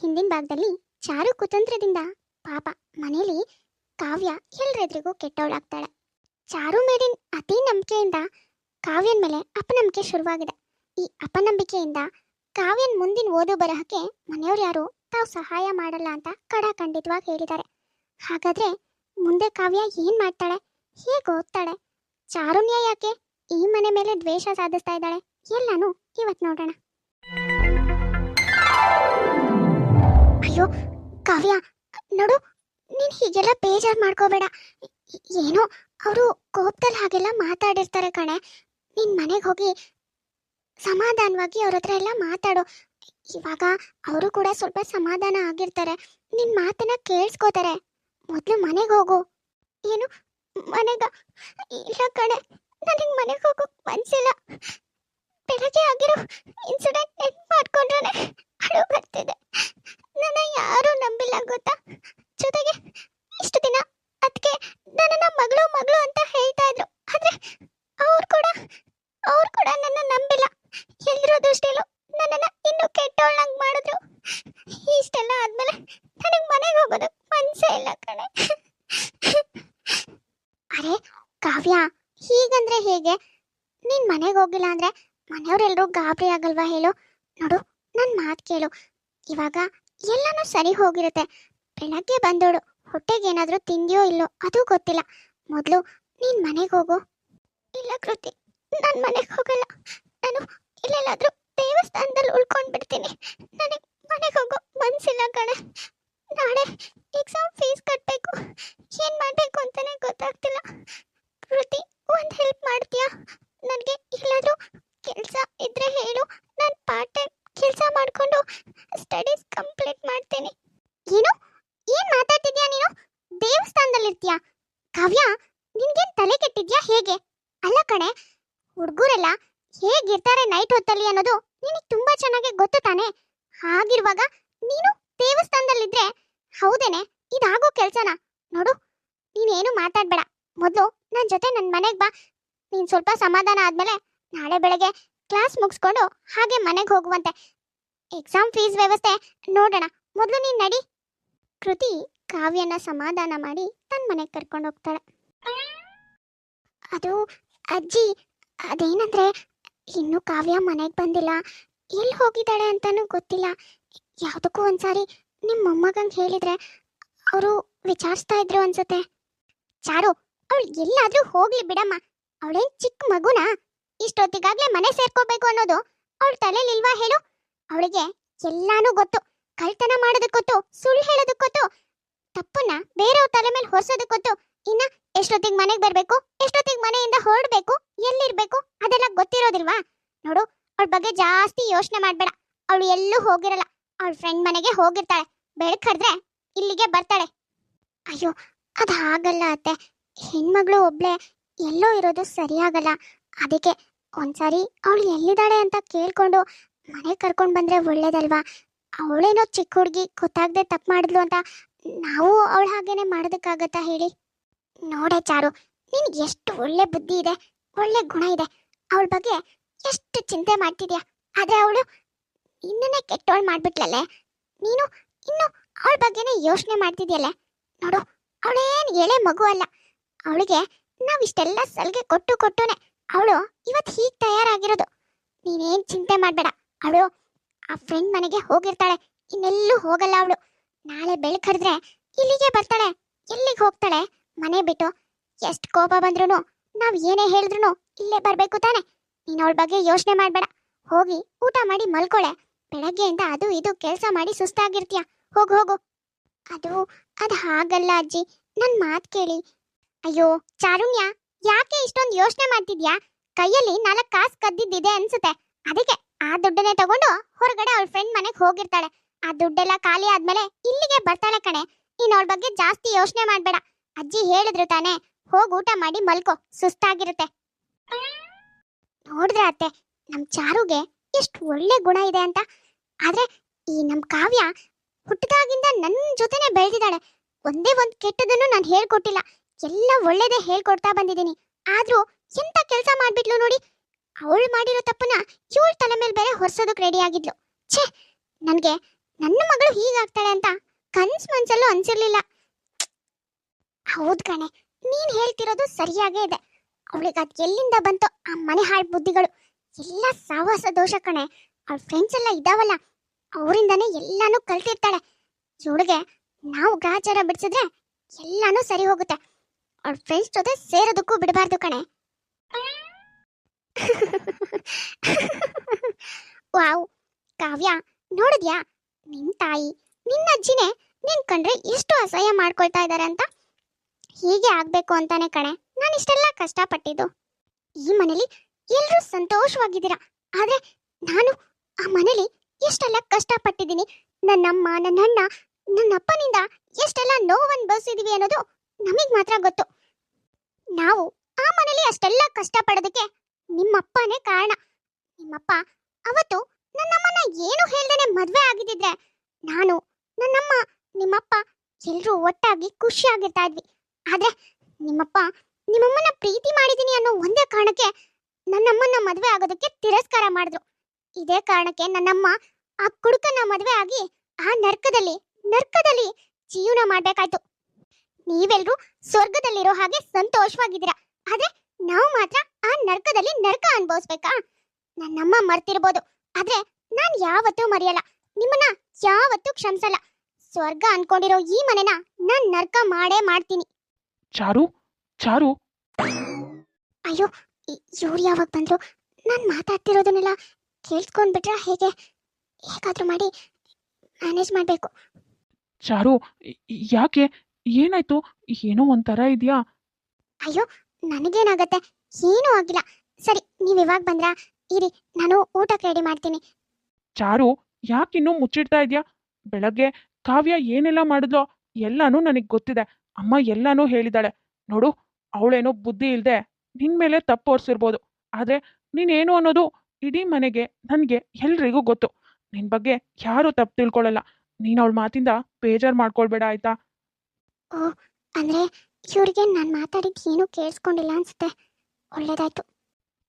ಹಿಂದಿನ ಭಾಗದಲ್ಲಿ ಚಾರು ಕುತಂತ್ರದಿಂದ ಪಾಪ ಮನೇಲಿ ಕಾವ್ಯ ಎಲ್ರೆದ್ರಿಗೂ ಕೆಟ್ಟವಳಾಗ್ತಾಳೆ ಚಾರು ಮೇಲಿನ ಅತಿ ನಂಬಿಕೆಯಿಂದ ಕಾವ್ಯನ ಮೇಲೆ ಅಪನಂಬಿಕೆ ಶುರುವಾಗಿದೆ. ಈ ಅಪನಂಬಿಕೆಯಿಂದ ಕಾವ್ಯನ್ ಮುಂದಿನ ಓದು ಬರಹಕ್ಕೆ ಮನೆಯವ್ರು ಯಾರು ತಾವು ಸಹಾಯ ಮಾಡಲ್ಲ ಅಂತ ಕಡಾಖಂಡಿತವಾಗಿ ಹೇಳಿದ್ದಾರೆ. ಹಾಗಾದ್ರೆ ಮುಂದೆ ಕಾವ್ಯ ಏನ್ ಮಾಡ್ತಾಳೆ? ಹೇಗೆ ಓದ್ತಾಳೆ? ಚಾರುಣ್ಯ ಯಾಕೆ ಈ ಮನೆ ಮೇಲೆ ದ್ವೇಷ ಸಾಧಿಸ್ತಾ ಇದ್ದಾಳೆ? ಎಲ್ಲಾನು ಇವತ್ತು ನೋಡೋಣ. ಅಯ್ಯೋ, ಕಾವ್ಯ, ನೋಡು, ನೀನ್ ಹೀಗೆಲ್ಲ ಬೇಜಾರು ಮಾಡ್ಕೋಬೇಡ. ಏನೋ, ಅವರು ಕೋಪದಲ್ಲಿ ಹಾಗೆಲ್ಲ ಮಾತಾಡಿರ್ತಾರೆ ಕಣೆ. ನಿನ್ ಮನೆಗೆ ಹೋಗಿ ಸಮಾಧಾನವಾಗಿ ಅವ್ರ ಹತ್ರ ಎಲ್ಲ ಮಾತಾಡು. ಇವಾಗ ಅವರು ಕೂಡ ಸ್ವಲ್ಪ ಸಮಾಧಾನ ಆಗಿರ್ತಾರೆ. ನಿನ್ ಮಾತನ್ನ ಕೇಳಿಸ್ಕೋತಾರೆ. ಮೊದಲು ಮನೆಗೆ ಹೋಗು. ಏನು, ಮನೆಗ ಇಲ್ಲ ಕಣೆ. ನನಗೆ ಮನೆಗೆ ಹೋಗೋಕ್ ಮನ್ಸಿಲ್ಲ ಬೆಳಗ್ಗೆ ಆಗಿರೋ ಇನ್ಸಿಡೆಂಟ್ ನೆನ್ಪು ಮಾಡ್ಕೊಂಡ್ರೆ ಅಳು ಬರ್ತಿದೆ ನನ್ನ ಯಾರೂ ನಂಬಿಲ್ಲ ಗೊತ್ತಾ ಜೊತೆಗೆ ಇಷ್ಟು ದಿನ ಅದಕ್ಕೆ ನನ್ನನ್ನ ಮಗಳು ಮಗಳು ಅಂತ ಹೇಳ್ತಾ ಇದ್ರು ಆದ್ರೆ ಅವ್ರು ಕೂಡ ಅವ್ರು ಕೂಡ ನನ್ನ ನಂಬಿಲ್ಲ ಎಲ್ರೂ ದೃಷ್ಟಿಲೂ ನನ್ನನ್ನ ಇನ್ನೂ ಕೆಟ್ಟೋಳಂಗ್ ಮಾಡಿದ್ರು ಇಷ್ಟೆಲ್ಲ ಆದ್ಮೇಲೆ ನನಗೆ ಮನೆಗೆ ಹೋಗೋದು ಮನ್ಸೇ ಇಲ್ಲ ಕಣೆ ಅರೆ ಕಾವ್ಯ ಹೀಗಂದ್ರೆ ಹೇಗೆ ನೀನ್ ಮನೆಗೆ ಹೋಗಿಲ್ಲ ಅಂದ್ರೆ ಮನೆಯವರೆಲ್ಲರೂ ಗಾಬರಿ ಆಗಲ್ವಾ ಹೇಳು ನೋಡು ಇವಾಗ ಎಲ್ಲನೂ ಸರಿ ಹೋಗಿರುತ್ತೆ. ಬೆಳಗ್ಗೆ ಬಂದೋಳು, ಹೊಟ್ಟೆಗೆ ಏನಾದರೂ ತಿಂದಿಯೋ ಇಲ್ಲೋ ಅದು ಗೊತ್ತಿಲ್ಲ. ಮೊದಲು ನೀನ್ ಮನೆಗೆ ಹೋಗು. ಇಲ್ಲ ಕೃತಿ, ನಾನು ಮನೆಗೆ ಹೋಗಲ್ಲ. ನಾನು ಇಲ್ಲೆಲ್ಲಾದರೂ ದೇವಸ್ಥಾನದಲ್ಲಿ ಉಳ್ಕೊಂಡ್ ಬಿಡ್ತೀನಿ ನನಗೆ ಮನೆಗೆ ಹೋಗೋ ಮನ್ಸಿಲ್ಲ ಕಣೆ. ನಾಳೆ ಎಕ್ಸಾಮ್ ಫೀಸ್ ಕಟ್ಟಬೇಕು ಏನ್ ಮಾಡ್ಬೇಕು ಅಂತಾನೆ ಗೊತ್ತಾಗ್ತಿಲ್ಲ. ಕೃತಿ, ಒಂದ್ ಹೆಲ್ಪ್ ಮಾಡ್ತೀಯಾ? ನನಗೆ ಎಲ್ಲಾದ್ರೂ ಕೆಲಸ ಇದ್ರೆ ಹೇಳು. ನಾನು ಪಾರ್ಟ್ ಟೈಮ್ ಕೆಲಸ ಮಾಡ್ಕೊಂಡು ಸ್ಟಡೀಸ್ ಕಂಪ್ಲೀಟ್ ಮಾಡ್ತೀನಿ. ಏನು? ಏನ್ ಮಾತಾಡ್ತಿದ್ಯಾ ನೀನು? ದೇವಸ್ಥಾನದಲ್ಲಿ ಇರ್ತೀಯಾ ಕಾವ್ಯ, ನಿನ್ಗೇನ್ ತಲೆ ಕೆಟ್ಟಿದ್ಯಾ? ಹೇಗೆ? ಅಲ್ಲ ಕಣೆ, ಹುಡುಗರೆಲ್ಲ ಹೇಗಿರ್ತಾರೆ ನೈಟ್ ಹೊತ್ತಲ್ಲಿ ಅನ್ನೋದು ನಿನಗೆ ತುಂಬಾ ಚೆನ್ನಾಗಿ ಗೊತ್ತು ತಾನೆ? ಹಾಗಿರುವಾಗ ನೀನು ದೇವಸ್ಥಾನದಲ್ಲಿದ್ರೆ ಹೌದೇನೆ? ಇದಾಗೋ ಕೆಲ್ಸನ. ನೋಡು, ನೀನೇನು ಮಾತಾಡ್ಬೇಡ. ಮೊದಲು ನನ್ನ ಜೊತೆ ನನ್ನ ಮನೆಗೆ ಬಾ. ನೀನು ಸ್ವಲ್ಪ ಸಮಾಧಾನ ಆದ್ಮೇಲೆ ನಾಳೆ ಬೆಳಗ್ಗೆ ಕ್ಲಾಸ್ ಮುಗಿಸ್ಕೊಂಡು ಹಾಗೆ ಮನೆಗೆ ಹೋಗುವಂತೆ. ಎಕ್ಸಾಮ್ ಫೀಸ್ ವ್ಯವಸ್ಥೆ ನೋಡೋಣ. ಮೊದಲು ನೀನು ನಡಿ. ಕೃತಿ ಕಾವ್ಯನ ಸಮಾಧಾನ ಮಾಡಿ ತನ್ನ ಮನೆಗೆ ಕರ್ಕೊಂಡು ಹೋಗ್ತಾಳೆ. ಅದು ಅಜ್ಜಿ, ಅದೇನಂದ್ರೆ ಇನ್ನು ಕಾವ್ಯ ಮನೆಗೆ ಬಂದಿಲ್ಲ. ಎಲ್ಲಿ ಹೋಗಿದ್ದಾಳೆ ಅಂತಾನೂ ಗೊತ್ತಿಲ್ಲ. ಯಾವುದಕ್ಕೂ ಒಂದ್ಸಾರಿ ನಿಮ್ಮ ಮೊಮ್ಮಗಂಗೆ ಹೇಳಿದ್ರೆ ಅವರು ವಿಚಾರಿಸ್ತಾ ಇದ್ರು ಅನ್ಸುತ್ತೆ. ಚಾರು ಅವಳು ಎಲ್ಲಾದ್ರೂ ಹೋಗ್ಲಿ ಬಿಡಮ್ಮ. ಅವಳೇನ್ ಚಿಕ್ಕ ಮಗುನಾ? ಇಷ್ಟೊತ್ತಿಗಾಗ್ಲೇ ಮನೆ ಸೇರ್ಕೋಬೇಕು ಅನ್ನೋದು. ಅವಳ ತಲೆಲಿಲ್ವಾ ಹೇಳು? ಅವಳಿಗೆ ಎಲ್ಲಾನು ಗೊತ್ತು. ಕಳ್ತನ ಮಾಡೋದಕ್ಕೆ ಗೊತ್ತು, ಸುಳ್ಳು ಹೇಳೋದಕ್ಕೆ ಗೊತ್ತು, ತಪ್ಪನ್ನ ಬೇರೆಯವ್ರ ತಲೆ ಮೇಲೆ ಹೊರ್ಸೋದಕ್ಕೆ ಗೊತ್ತು. ಇನ್ನ ಎಷ್ಟೊತ್ತಿಗೆ ಮನೆಗೆ ಬರ್ಬೇಕು, ಎಷ್ಟೊತ್ತಿಗೆ ಮನೆಯಿಂದ ಹೊರಡ್ಬೇಕು, ಎಲ್ಲಿರ್ಬೇಕು, ಅದೆಲ್ಲ ಗೊತ್ತಿರೋದಿಲ್ವಾ? ನೋಡು, ಅವಳ ಬಗ್ಗೆ ಜಾಸ್ತಿ ಯೋಚನೆ ಮಾಡ್ಬೇಡ. ಅವಳು ಎಲ್ಲೂ ಹೋಗಿರಲ್ಲ. ಅವಳ ಫ್ರೆಂಡ್ ಮನೆಗೆ ಹೋಗಿರ್ತಾಳೆ. ಬೆಳಕ್ ಕರೆದ್ರೆ ಇಲ್ಲಿಗೆ ಬರ್ತಾಳೆ. ಅಯ್ಯೋ ಅದು ಹಾಗಲ್ಲ ಅತ್ತೆ. ಹೆಣ್ಮಗಳು ಒಬ್ಳೆ ಎಲ್ಲೋ ಇರೋದು ಸರಿಯಾಗಲ್ಲ. ಅದಕ್ಕೆ ಒಂದ್ಸಾರಿ ಅವಳು ಎಲ್ಲಿದ್ದಾಳೆ ಅಂತ ಕೇಳ್ಕೊಂಡು ಮನೆ ಕರ್ಕೊಂಡು ಬಂದರೆ ಒಳ್ಳೇದಲ್ವಾ? ಅವಳೇನೋ ಚಿಕ್ಕ ಹುಡುಗಿ, ಗೊತ್ತಾಗದೆ ತಪ್ಪು ಮಾಡಿದ್ಲು ಅಂತ ನಾವು ಅವಳ ಹಾಗೇನೆ ಮಾಡೋದಕ್ಕಾಗತ್ತಾ ಹೇಳಿ? ನೋಡೆ ಚಾರು, ನಿನಗೆ ಎಷ್ಟು ಒಳ್ಳೆ ಬುದ್ಧಿ ಇದೆ, ಒಳ್ಳೆ ಗುಣ ಇದೆ, ಅವಳ ಬಗ್ಗೆ ಎಷ್ಟು ಚಿಂತೆ ಮಾಡ್ತಿದ್ಯಾ? ಆದರೆ ಅವಳು ನಿನ್ನನ್ನೇ ಕೆಟ್ಟವಳು ಮಾಡಿಬಿಟ್ಲಲ್ಲೆ? ನೀನು ಇನ್ನು ಅವಳ ಬಗ್ಗೆನೇ ಯೋಚನೆ ಮಾಡ್ತಿದ್ಯಲ್ಲ? ನೋಡು, ಅವಳೇನು ಎಳೆ ಮಗು ಅಲ್ಲ. ಅವಳಿಗೆ ನಾವಿಷ್ಟೆಲ್ಲ ಸಲಿಗೆ ಕೊಟ್ಟು ಕೊಟ್ಟುನೆ ಅವಳು ಇವತ್ತು ಹೀಗೆ ತಯಾರಾಗಿರೋದು. ನೀನೇನ್ ಚಿಂತೆ ಮಾಡಬೇಡ. ಅವಳು ಆ ಫ್ರೆಂಡ್ ಮನೆಗೆ ಹೋಗಿರ್ತಾಳೆ. ಇನ್ನೆಲ್ಲೂ ಹೋಗಲ್ಲ ಅವಳು. ನಾಳೆ ಬೆಳಕರೆದ್ರೆ ಇಲ್ಲಿಗೆ ಬರ್ತಾಳೆ. ಎಲ್ಲಿಗೆ ಹೋಗ್ತಾಳೆ? ಮನೆ ಬಿಟ್ಟು. ಎಷ್ಟು ಕೋಪ ಬಂದ್ರು ನಾವು ಏನೇ ಹೇಳಿದ್ರು ಇಲ್ಲೇ ಬರಬೇಕು ತಾನೆ. ನೀನು ಅವಳ ಬಗ್ಗೆ ಯೋಚನೆ ಮಾಡಬೇಡ. ಹೋಗಿ ಊಟ ಮಾಡಿ ಮಲ್ಕೊಳೆ. ಬೆಳಗ್ಗೆಯಿಂದ ಅದು ಇದು ಕೆಲಸ ಮಾಡಿ ಸುಸ್ತಾಗಿರ್ತೀಯ. ಹೋಗು ಹೋಗು. ಅದು ಅದು ಹಾಗಲ್ಲ ಅಜ್ಜಿ. ನನ್ನ ಮಾತು ಕೇಳಿ. ಅಯ್ಯೋ, ಚಾರುಣ್ಯ, ಯಾಕೆ ಇಷ್ಟೊಂದು ಯೋಚನೆ ಮಾಡ್ತಿದ್ಯಾ? ಕೈಯಲ್ಲಿ ನಾಲ್ಕು ಕಾಸು ಕದ್ದಿದ್ದಿದೆ ಅನ್ಸುತ್ತೆ. ಅದಕ್ಕೆ ಆ ದುಡ್ಡನ್ನೇ ತಗೊಂಡು ಹೊರಗಡೆ ಅವಳ ಫ್ರೆಂಡ್ ಮನೆಗೆ ಹೋಗಿರ್ತಾಳೆ. ಆ ದುಡ್ಡೆಲ್ಲ ಖಾಲಿ ಆದ್ಮೇಲೆ ಇಲ್ಲಿಗೆ ಬರ್ತಾಳೆ ಕಣೆ. ನೀನ್ ಅವಳ ಬಗ್ಗೆ ಜಾಸ್ತಿ ಯೋಚನೆ ಮಾಡ್ಬೇಡ. ಅಜ್ಜಿ ಹೇಳಿದ್ರು ತಾನೆ, ಹೋಗಿ ಊಟ ಮಾಡಿ ಮಲ್ಕೋ, ಸುಸ್ತಾಗಿರುತ್ತೆ. ನೋಡಿದ್ರೆ ಅತ್ತೆ, ನಮ್ ಚಾರುಗೆ ಎಷ್ಟು ಒಳ್ಳೆ ಗುಣ ಇದೆ ಅಂತ. ಆದ್ರೆ ಈ ನಮ್ ಕಾವ್ಯ ಹುಟ್ಟಿದಾಗಿಂದ ನನ್ನ ಜೊತೆನೆ ಬೆಳೆದಿದ್ದಾಳೆ. ಒಂದೇ ಒಂದ್ ಕೆಟ್ಟದನ್ನು ನಾನು ಹೇಳ್ಕೊಟ್ಟಿಲ್ಲ. ಎಲ್ಲ ಒಳ್ಳೇದೇ ಹೇಳ್ಕೊಡ್ತಾ ಬಂದಿದ್ದೀನಿ. ಆದ್ರೂ ಎಂತ ಕೆಲಸ ಮಾಡ್ಬಿಟ್ಲು ನೋಡಿ? ಅವಳು ಮಾಡಿರೋ ತಪ್ಪನ್ನ ಇವಳ ತಲೆ ಮೇಲೆ ಬೇರೆ ಹೊರ್ಸೋದಕ್ಕೆ ರೆಡಿ ಆಗಿದ್ಲು. ಛೇ, ನನಗೆ ನನ್ನ ಮಗಳು ಹೀಗಾಗ್ತಾಳೆ ಅಂತ ಕನ್ಸ್ ಮನ್ಸಲ್ಲೂ ಅನ್ಸಿರ್ಲಿಲ್ಲ. ಹೌದ್ ಕಣೆ, ನೀನ್ ಹೇಳ್ತಿರೋದು ಸರಿಯಾಗೇ ಇದೆ. ಅವಳಿಗೆ ಅದ್ ಎಲ್ಲಿಂದ ಬಂತು ಆ ಮನೆ ಹಾಳು ಬುದ್ಧಿಗಳು. ಎಲ್ಲ ಸಾವಾಸ ದೋಷ ಕಣೆ. ಅವ್ಳ ಫ್ರೆಂಡ್ಸ್ ಎಲ್ಲ ಇದಾವಲ್ಲ, ಅವರಿಂದಾನೇ ಎಲ್ಲಾನು ಕಲ್ತಿರ್ತಾಳೆ. ಇವಳಿಗೆ ನಾವು ಗ್ರಾಚಾರ ಬಿಡಿಸಿದ್ರೆ ಎಲ್ಲಾನು ಸರಿ ಹೋಗುತ್ತೆ. ಅವ್ಳ ಫ್ರೆಂಡ್ಸ್ ಜೊತೆ ಸೇರೋದಕ್ಕೂ ಬಿಡಬಾರ್ದು ಕಣೆ. ವಾವ್, ಕಾವ್ಯ, ನೋಡಿದ್ಯಾ? ನಿನ್ ತಾಯಿ, ನಿನ್ನ ಅಜ್ಜಿನೇ ನಿನ್ ಕಂಡ್ರೆ ಎಷ್ಟು ಅಸಹ್ಯ ಮಾಡ್ಕೊಳ್ತಾ ಇದ್ದಾರೆ ಅಂತ? ಹೀಗೆ ಆಗ್ಬೇಕು ಅಂತಾನೆ ಕಣೆ, ನಾನು ಇಷ್ಟೆಲ್ಲ ಕಷ್ಟಪಟ್ಟಿದ್ದು. ಈ ಮನೇಲಿ ಎಲ್ಲರೂ ಸಂತೋಷವಾಗಿದ್ದೀರಾ? ಆದ್ರೆ ನಾನು ಆ ಮನೇಲಿ ಎಷ್ಟೆಲ್ಲ ಕಷ್ಟಪಟ್ಟಿದ್ದೀನಿ. ನನ್ನಮ್ಮ ನನ್ನ ಅಣ್ಣ, ನನ್ನ ಅಪ್ಪನಿಂದ ಎಷ್ಟೆಲ್ಲ ನೋವನ್ನು ಬಸಿದೀವಿ ಅನ್ನೋದು ನಮಗ್ ಮಾತ್ರ ಗೊತ್ತು. ನಾವು ಆ ಮನೇಲಿ ಅಷ್ಟೆಲ್ಲ ಕಷ್ಟಪಡೋದಕ್ಕೆ ನಿಮ್ಮಪ್ಪನೇ ಕಾರಣ. ನಿಮ್ಮಪ್ಪ ಅವತ್ತು ನನ್ನಮ್ಮನ ಏನು ಹೇಳ್ದೇನೆ ಮದ್ವೆ ಆಗಿದ್ದಿದ್ರೆ ನಾನು ನನ್ನಮ್ಮ, ನಿಮ್ಮಪ್ಪ ಎಲ್ಲರೂ ಒಟ್ಟಾಗಿ ಖುಷಿಯಾಗಿರ್ತಾ ಇದ್ವಿ. ಆದ್ರೆ ನಿಮ್ಮಪ್ಪ ನಿಮ್ಮಮ್ಮನ ಪ್ರೀತಿ ಮಾಡಿದ್ದೀನಿ ಅನ್ನೋ ಒಂದೇ ಕಾರಣಕ್ಕೆ ನನ್ನಮ್ಮನ ಮದುವೆ ಆಗೋದಕ್ಕೆ ತಿರಸ್ಕಾರ ಮಾಡಿದ್ರು. ಇದೇ ಕಾರಣಕ್ಕೆ ನನ್ನಮ್ಮ ಆ ಕುಡುಕನ ಮದುವೆ ಆಗಿ ಆ ನರ್ಕದಲ್ಲಿ ನರ್ಕದಲ್ಲಿ ಜೀವನ ಮಾಡ್ಬೇಕಾಯ್ತು. ನೀವೆಲ್ರೂ ಸ್ವರ್ಗದಲ್ಲಿರೋ ಹಾಗೆ ಸಂತೋಷವಾಗಿದ್ದೀರಾ. ಆದ್ರೆ ನಾವು ಮಾತ್ರ ಆ ನರ್ಕದಲ್ಲಿ ನರ್ಕ ಅನ್ಭವಿಸ್ಬೇಕಾ? ನನ್ನಮ್ಮ ಮರ್ತಿರ್ಬೋದು. ಆದ್ರೆ ನಾನ್ ಯಾವತ್ತೂ ಮರೆಯಲ್ಲ. ನಿಮ್ಮನ್ನ ಯಾವತ್ತೂ ಕ್ಷಮಿಸಲ್ಲ. ಸ್ವರ್ಗ ಅನ್ಕೊಂಡಿರೋ ಈ ಮನೆನ ನಾನ್ ನರ್ಕ ಮಾಡೇ ಮಾಡ್ತೀನಿ. ಚಾರು ಚಾರು. ಅಯ್ಯೋ ಇವ್ರು ಯಾವಾಗ ಬಂದ್ರು? ನಾನು ಮಾತಾಡ್ತಿರೋದನ್ನೆಲ್ಲ ಕೇಳಿಸ್ಕೊಂಡ್ಬಿಟ್ರೆ ಹೇಗೆ? ಹೇಗಾದ್ರೂ ಮಾಡಿ ಮ್ಯಾನೇಜ್ ಮಾಡಬೇಕು. ಚಾರು ಯಾಕೆ? ಏನಾಯ್ತು? ಏನೋ ಒಂಥರ ಇದೆಯಾ? ಅಯ್ಯೋ ನನಗೇನಾಗತ್ತೆ? ಏನೂ ಆಗಿಲ್ಲ. ಸರಿ ನೀವು ಇವಾಗ ಬಂದ್ರಾ? ಇರಿ ನಾನು ಊಟಕ್ಕೆ ರೆಡಿ ಮಾಡ್ತೀನಿ. ಚಾರು ಯಾಕಿನ್ನೂ ಮುಚ್ಚಿಡ್ತಾ ಇದೆಯಾ? ಬೆಳಗ್ಗೆ ಕಾವ್ಯ ಏನೆಲ್ಲ ಮಾಡಿದ್ಲೋ ಎಲ್ಲಾನು ನನಗೆ ಗೊತ್ತಿದೆ. ಅಮ್ಮ ಎಲ್ಲಾನು ಹೇಳಿದಾಳೆ. ನೋಡು ಅವಳೇನೋ ಬುದ್ಧಿ ಇಲ್ದೆ ನಿನ್ ಮೇಲೆ ತಪ್ಪು ಹೊರಿಸಿರ್ಬೋದು ಆದ್ರೆ ನೀನೇನು ಅನ್ನೋದು ಇಡೀ ಮನೆಗೆ ನನಗೆ ಎಲ್ರಿಗೂ ಗೊತ್ತು. ನಿನ್ ಬಗ್ಗೆ ಯಾರು ತಪ್ಪು ತಿಳ್ಕೊಳ್ಳಲ್ಲ ನೀನ್ ಅವಳ ಮಾತಿಂದ ಬೇಜಾರ್ ಮಾಡ್ಕೊಳ್ಬೇಡ ಆಯ್ತಾ? ಅಂದ್ರೆ ಇವ್ರಿಗೆ ನಾನು ಮಾತಾಡಿದ್ದು ಏನೂ ಕೇಳಿಸ್ಕೊಂಡಿಲ್ಲ ಅನ್ಸುತ್ತೆ. ಒಳ್ಳೇದಾಯ್ತು.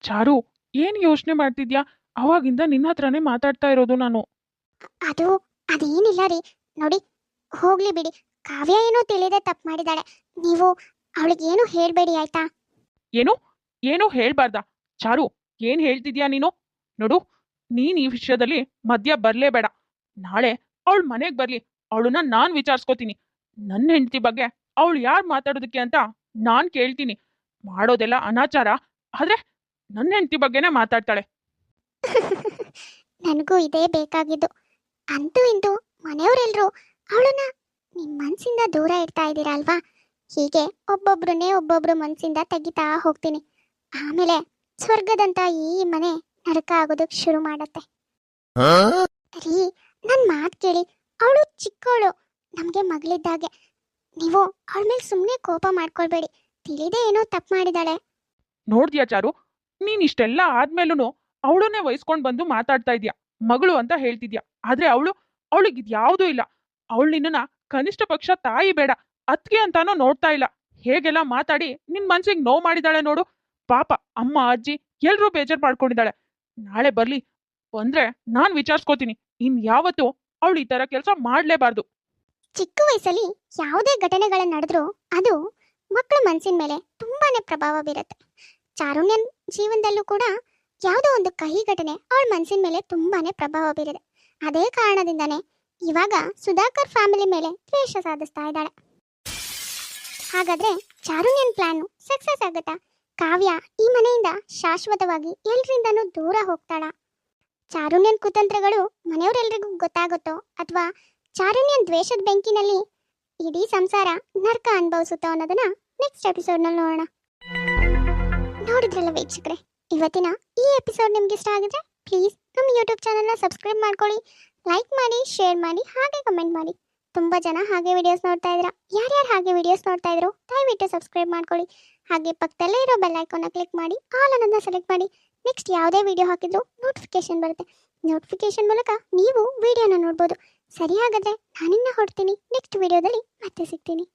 ಚಾರು ಏನ್ ಯೋಚನೆ ಮಾಡ್ತಿದ್ಯಾ? ಅವಾಗಿಂದ ನಿನ್ನ ಹತ್ರನೇ ಮಾತಾಡ್ತಾ ಇರೋದು ನಾನು. ಅದು ಅದೇನಿಲ್ಲ ರೀ. ನೋಡಿ ಹೋಗ್ಲಿ ಬಿಡಿ. ಕಾವ್ಯ ಏನೋ ತಿಳಿದೆ ತಪ್ಪು ಮಾಡಿದಾಳೆ. ನೀವು ಅವಳಿಗೆ ಏನು ಹೇಳ್ಬೇಡಿ ಆಯ್ತಾ? ಏನು? ಏನೋ ಹೇಳ್ಬಾರ್ದ? ಚಾರು ಏನ್ ಹೇಳ್ತಿದ್ಯಾ ನೀನು? ನೋಡು ನೀನ್ ಈ ವಿಷಯದಲ್ಲಿ ಮಧ್ಯ ಬರ್ಲೇಬೇಡ. ನಾಳೆ ಅವಳ ಮನೆಗ್ ಬರ್ಲಿ. ಅವಳನ್ನ ನಾನ್ ವಿಚಾರಿಸ್ಕೋತೀನಿ. ನನ್ನ ಹೆಂಡತಿ ಬಗ್ಗೆ ಅವಳು ಯಾರು ಮಾತಾಡೋದಕ್ಕೆ ಅಂತ ನಾನ್ ಕೇಳ್ತೀನಿ. ಮಾಡೋದೆಲ್ಲ ಅನಾಚಾರ ಆದ್ರೆ ನನ್ನ ಹೆಂಡತಿ ಬಗ್ಗೆನೇ ಮಾತಾಡ್ತಾಳೆ. ನನಗೂ ಇದೇ ಬೇಕಾಗಿದ್ದು. ಅಂತೂ ಇಂದು ಮನೆಯವರೆಲ್ಲರೂ ಅವಳನ್ನ ನಿಮ್ಮ ಮನ್ಸಿಂದ ದೂರ ಇಡ್ತಾ ಇದ್ದೀರಾ ಅಲ್ವಾ? ಹೀಗೆ ಒಬ್ಬೊಬ್ರನ್ನೇ ಒಬ್ಬೊಬ್ರು ಮನಸ್ಸಿಂದ ತೆಗಿತಾ ಹೋಗ್ತೀನಿ. ಆಮೇಲೆ ಸ್ವರ್ಗದಂತ ಈ ಮನೆ ನರಕ ಆಗೋದಕ್ಕೆ ಶುರು ಮಾಡತ್ತೆ. ರೀ ನನ್ನ ಮಾತು ಕೇಳಿ. ಅವಳು ಚಿಕ್ಕವಳು ನಮಗೆ ಮಗಳಿದ್ದಾಗೆ. ನೀವು ಅವಳ ಮೇಲೆ ಸುಮ್ಮನೆ ಕೋಪ ಮಾಡ್ಕೊಳ್ಬೇಡಿ. ತಿಳಿದೆ ಏನೋ ತಪ್ಪು ಮಾಡಿದಾಳೆ. ನೋಡ್ದ್ಯಾ ಚಾರು? ನೀನ್ ಇಷ್ಟೆಲ್ಲ ಆದ್ಮೇಲೂ ಅವಳನ್ನೇ ವಹಿಸ್ಕೊಂಡ್ ಬಂದು ಮಾತಾಡ್ತಾ ಇದ್ಯಾ? ಮಗಳು ಅಂತ ಹೇಳ್ತಿದ್ಯಾ? ಆದ್ರೆ ಅವಳು, ಅವಳಿಗೆ ಇದ್ಯಾವುದೂ ಇಲ್ಲ. ಅವಳು ನಿನ್ನ ಕನಿಷ್ಠ ಪಕ್ಷ ತಾಯಿ ಬೇಡ, ಅತ್ಗೆ ಅಂತಾನೂ ನೋಡ್ತಾ ಇಲ್ಲ. ಹೇಗೆಲ್ಲ ಮಾತಾಡಿ ನಿನ್ ಮನ್ಸಿಗೆ ನೋವು ಮಾಡಿದಾಳೆ ನೋಡು. ಪಾಪ ಅಮ್ಮ, ಅಜ್ಜಿ ಎಲ್ರೂ ಬೇಜಾರ್ ಮಾಡ್ಕೊಂಡಿದ್ದಾಳೆ ನಾಳೆ ಬರ್ಲಿ ಬಂದ್ರೆ ನಾನ್ ವಿಚಾರಿಸ್ಕೋತೀನಿ. ಇನ್ ಯಾವತ್ತು ಅವಳು ಈ ತರ ಕೆಲಸ ಮಾಡ್ಲೇಬಾರ್ದು. ಚಿಕ್ಕ ವಯಸ್ಸಲ್ಲಿ ಯಾವುದೇ ಘಟನೆಗಳು ನಡೆದ್ರೂ ಅದು ಮಕ್ಕಳ ಮನಸ್ಸಿನ ಮೇಲೆ ತುಂಬಾನೇ ಪ್ರಭಾವ ಬೀರುತ್ತೆ. ಚಾರುಣ್ಯನ್ ಜೀವನದಲ್ಲೂ ಕೂಡ ಯಾವುದೋ ಒಂದು ಕಹಿ ಘಟನೆ ಅವಳ ಮನಸ್ಸಿನ ಮೇಲೆ ತುಂಬಾನೇ ಪ್ರಭಾವ ಬೀರಿದೆ. ಅದೇ ಕಾರಣದಿಂದಾನೇ ಇವಾಗ ಸುಧಾಕರ್ ಫ್ಯಾಮಿಲಿ ಮೇಲೆ ದ್ವೇಷ ಸಾಧಿಸ್ತಾ ಇದ್ದಾಳೆ. ಹಾಗಾದ್ರೆ ಚಾರುಣ್ಯನ್ ಪ್ಲಾನ್ ಸಕ್ಸಸ್ ಆಗುತ್ತಾ? ಕಾವ್ಯ ಈ ಮನೆಯಿಂದ ಶಾಶ್ವತವಾಗಿ ಎಲ್ರಿಂದನೂ ದೂರ ಹೋಗ್ತಾಳ? ಚಾರುಣ್ಯನ್ ಕುತಂತ್ರಗಳು ಮನೆಯವರೆಲ್ರಿಗೂ ಗೊತ್ತಾಗುತ್ತೋ ಅಥವಾ ಚಾರುಣ್ಯನ್ ದ್ವೇಷದ ಬೆಂಕಿನಲ್ಲಿ ಇಡೀ ಸಂಸಾರ ನರ್ಕ ಅನುಭವಿಸುತ್ತಾ ಅನ್ನೋದನ್ನ ನೆಕ್ಸ್ಟ್ ಎಪಿಸೋಡ್ನಲ್ಲಿ ನೋಡೋಣ. ನೋಡಿದ್ರಲ್ಲ ವೀಕ್ಷಕರೇ? ಇವತ್ತಿನ ಈ ಎಪಿಸೋಡ್ ನಿಮ್ಗೆ ಇಷ್ಟ ಆಗಿದ್ರೆ ಪ್ಲೀಸ್ ನಮ್ಮ ಯೂಟ್ಯೂಬ್ ಚಾನಲ್ನ ಸಬ್ಸ್ಕ್ರೈಬ್ ಮಾಡ್ಕೊಳ್ಳಿ ಲೈಕ್ ಮಾಡಿ ಶೇರ್ ಮಾಡಿ, ಹಾಗೆ ಕಮೆಂಟ್ ಮಾಡಿ. ತುಂಬ ಜನ ಹಾಗೆ ವಿಡಿಯೋಸ್ ನೋಡ್ತಾ ಇದ್ದೀರಾ ಯಾರ್ಯಾರು ಹಾಗೆ ವಿಡಿಯೋಸ್ ನೋಡ್ತಾ ಇದ್ರು, ದಯವಿಟ್ಟು ಸಬ್ಸ್ಕ್ರೈಬ್ ಮಾಡ್ಕೊಳ್ಳಿ. ಹಾಗೆ ಪಕ್ಕದಲ್ಲೇ ಇರೋ ಬೆಲ್ ಐಕಾನ್ನ ಕ್ಲಿಕ್ ಮಾಡಿ ಆಲ್ ಅನ್ನೋದನ್ನ ಸೆಲೆಕ್ಟ್ ಮಾಡಿ. ನೆಕ್ಸ್ಟ್ ಯಾವುದೇ ವಿಡಿಯೋ ಹಾಕಿದ್ರು ನೋಟಿಫಿಕೇಶನ್ ಬರುತ್ತೆ. ನೋಟಿಫಿಕೇಶನ್ ಮೂಲಕ ನೀವು ವಿಡಿಯೋನ ನೋಡ್ಬೋದು. ಸರಿ ಹಾಗಾದ್ರೆ ನಾನಿನ್ನ ಹೊಡ್ತೀನಿ ನೆಕ್ಸ್ಟ್ ವಿಡಿಯೋದಲ್ಲಿ ಮತ್ತೆ ಸಿಗ್ತೀನಿ.